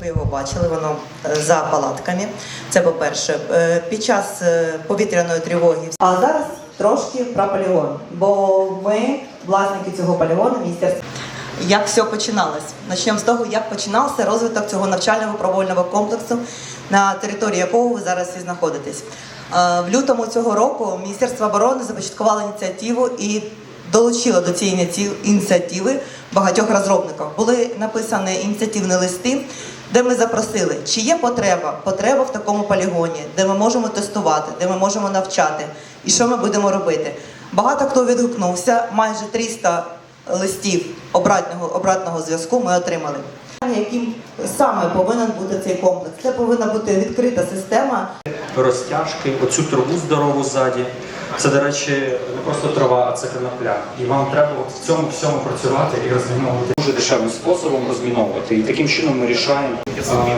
ви його бачили, воно е, за палатками. Це по-перше. Е, Під час е, повітряної тривоги. А зараз трошки про полігон, бо ми власники цього полігону, міністерства. Як все починалось? Почнемо з того, як починався розвиток цього навчального провольного комплексу, на території якого ви зараз і знаходитесь. В лютому цього року Міністерство оборони започаткувало ініціативу і долучило до цієї ініціативи багатьох розробників. Були написані ініціативні листи, де ми запросили, чи є потреба, потреба в такому полігоні, де ми можемо тестувати, де ми можемо навчати, і що ми будемо робити. Багато хто відгукнувся, майже 300 листів обратного, обратного зв'язку ми отримали. Яким саме повинен бути цей комплекс? Це повинна бути відкрита система, розтяжки, оцю траву здорову ззаді. Це, до речі, не просто трава, а це конопля. І вам треба от в цьому всьому працювати і розміновувати. Дуже дешевим способом розміновувати. І таким чином ми рішаємо.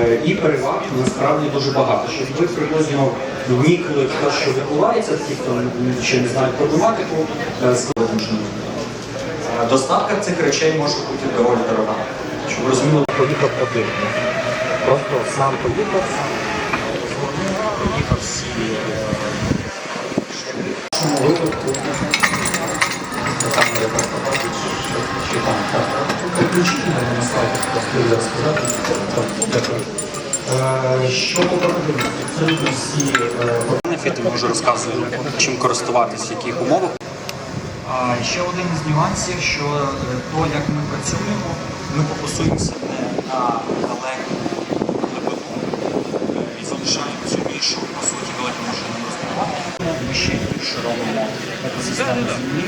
Е, І переваг насправді дуже багато. Щоб ви приблизно ніколи хто що відбувається, ті, хто ще не знають проблематику, е, складом. Е, Доставка цих речей може бути доволі дорога. Щоб ви розуміли, поїхав один. Просто сам поїхав, сам там там Що всі бенефіти ми вже розказуємо, чим користуватися, в яких умовах. Ще один із нюансів, що е, то, як ми працюємо, ми фокусуємося не на далеку ще більше робимо екосистему землі,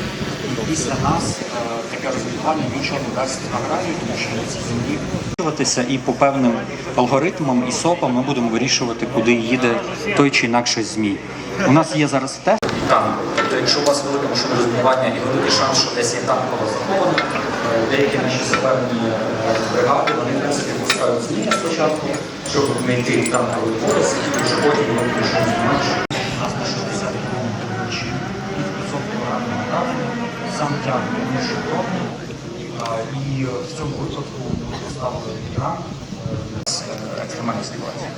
і після нас е, таке розбивання нічого не дасть аграрію, тому що цій землі і по певним алгоритмам і сопам ми будемо вирішувати, куди їде той чи інакший змій. У нас є зараз тест. Там, тобто, якщо у вас велике машинне розмінування і великий шанс, що десь є танково заховано, е, деякі наші саперні е, бригади, вони в принципі пускають зміни спочатку, щоб знайти танковий пояс, і вже потім вони знімати. У нас на 60 чи під 500 кг сам тягне інший пробний, і в цьому випадку поставили екран е, з е, екстремальної ситуації.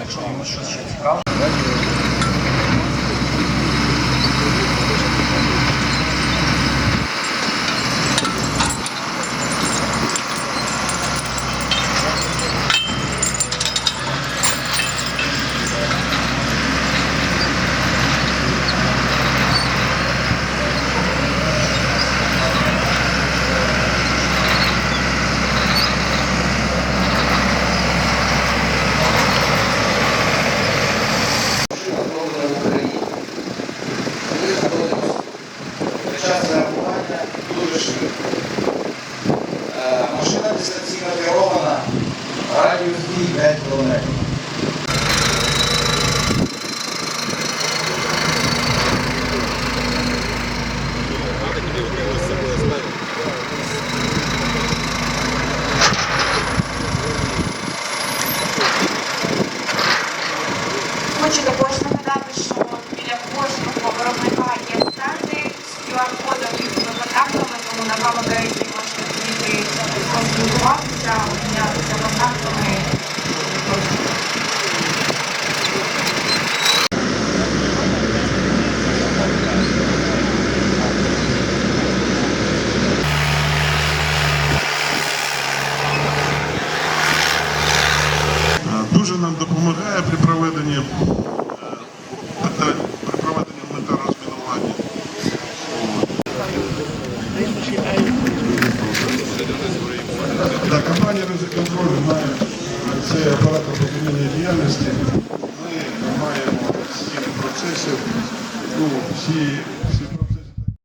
Якщо вам щось ще цікаве, Час реагування дуже швидко. Е, Машина дистанційно керована, радіус дії 5 км. Хочу також нагадати, що QR-кодом і контактами, тому на Гамма-Гейті можете прийти поспілкуватися, обмінятися контактами. Цей апарат протимінної діяльності. Ми маємо стільки процесів, ну, всі